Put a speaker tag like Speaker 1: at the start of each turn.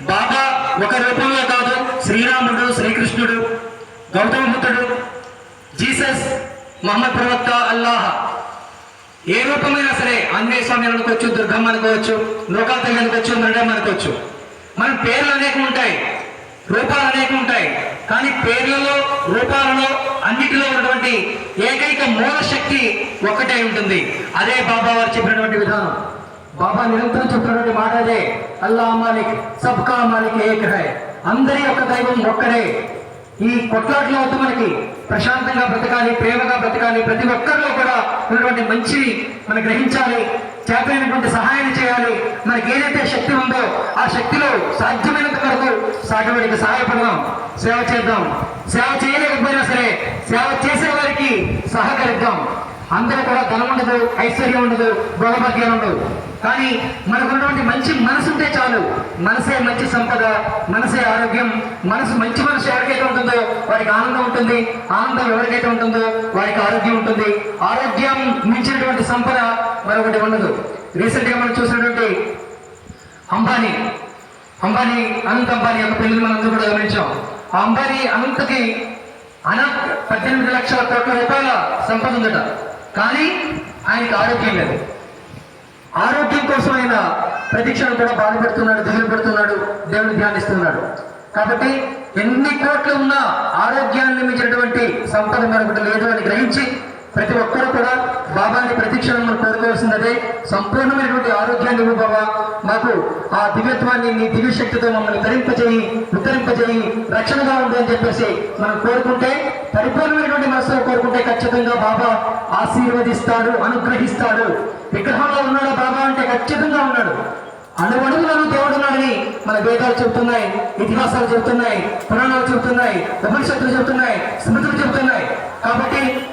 Speaker 1: బాబా ఒక రూపంలో కాదు శ్రీరాముడు శ్రీకృష్ణుడు గౌతమ బుద్ధుడు జీసస్ మహమ్మద్ ప్రవక్త అల్లాహ్. ఏ రూపమైనా సరే ఆంజనేయ స్వామి అనుకోవచ్చు దుర్గమ్మ అనుకోవచ్చు లోకాతల్లి అనుకోవచ్చు మృడమ్మ అనుకోవచ్చు. మన పేర్లు అనేకం ఉంటాయి రూపాలు అనేకం ఉంటాయి. కానీ పేర్లలో రూపాలలో అన్నిటిలో ఉన్నటువంటి ఏకైక మూల శక్తి ఒకటే ఉంటుంది. అదే బాబా వారు చెప్పినటువంటి విధానం. బాబా నిరంతరం చెప్తున్నటువంటి మాట అదే అల్లా మాలిక్ సబ్కా మాలిక్ ఏక్ హై అందరి యొక్క దైవం ఒక్కడే ఈ కొట్లాట్లో అయితే మనకి ప్రశాంతంగా బ్రతకాలి ప్రేమగా బ్రతకాలి ప్రతి ఒక్కరిలో కూడా ఉన్నటువంటి మంచిని మనం గ్రహించాలి చేతనైనటువంటి సహాయం చేయాలి మనకి ఏదైతే శక్తి ఉందో ఆ శక్తిలో సాధ్యమైనంత వరకు సాటివాడికి సహాయపడదాం సేవ చేద్దాం సేవ చేయలేకపోయినా సరే సేవ చేసే వారికి సహకరిద్దాం అందరూ కూడా ధనం ఉండదు ఐశ్వర్యం ఉండదు భోగభాగ్యాలు ఉండవు. కానీ మనకున్నటువంటి మంచి మనసు ఉంటే చాలు. మనసే మంచి సంపద మనసే ఆరోగ్యం మనసు మంచి మనసు ఎవరికైతే ఉంటుందో వారికి ఆనందం ఉంటుంది ఆనందం ఎవరికైతే ఉంటుందో వారికి ఆరోగ్యం ఉంటుంది. ఆరోగ్యం మించినటువంటి సంపద మరొకటి ఉండదు. రీసెంట్గా మనం చూసినటువంటి అంబానీ అంబానీ అనంత్ అంబానీ యొక్క పెళ్ళి మనందరూ కూడా గమనించాం. ఆ అంబానీ అనంతకి అన పద్దెనిమిది లక్షల కోట్ల రూపాయల సంపద ఉందట. కానీ ఆయనకి ఆరోగ్యం లేదు. ఆరోగ్యం కోసం ఆయన ప్రతిక్షణం కూడా బాధపడుతున్నాడు దిగులు పడుతున్నాడు దేవుని ధ్యానిస్తున్నాడు. కాబట్టి ఎన్ని కోట్లు ఉన్నా ఆరోగ్యాన్ని మించినటువంటి సంపద మరొకటి లేదు అని గ్రహించి ప్రతి ఒక్కరూ కూడా బాబాని ప్రతిక్షణం మనం కోరుకోవాల్సినదే సంపూర్ణమైనటువంటి ఆరోగ్యాన్ని ఇవ్వు బాబా. మాకు ఆ దివ్యత్వాన్ని నీ దివ్యశక్తితో మమ్మల్ని ధరింపజేయి ఉద్ధరింపజేయి రక్షణగా ఉంది అని చెప్పేసి మనం కోరుకుంటే పరిపూర్ణమైనటువంటి మనసులో కోరుకుంటే ఖచ్చితంగా బాబా ఆశీర్వదిస్తాడు అనుగ్రహిస్తాడు. విగ్రహంలో ఉన్నాడు బాబా అంటే ఖచ్చితంగా ఉన్నాడు. అడుగడుగులను దేవుడున్నాడని మన వేదాలు చెబుతున్నాయి ఇతిహాసాలు చెబుతున్నాయి పురాణాలు చెబుతున్నాయి ఉపనిషత్తులు చెబుతున్నాయి స్మృతులు చెబుతున్నాయి. కాబట్టి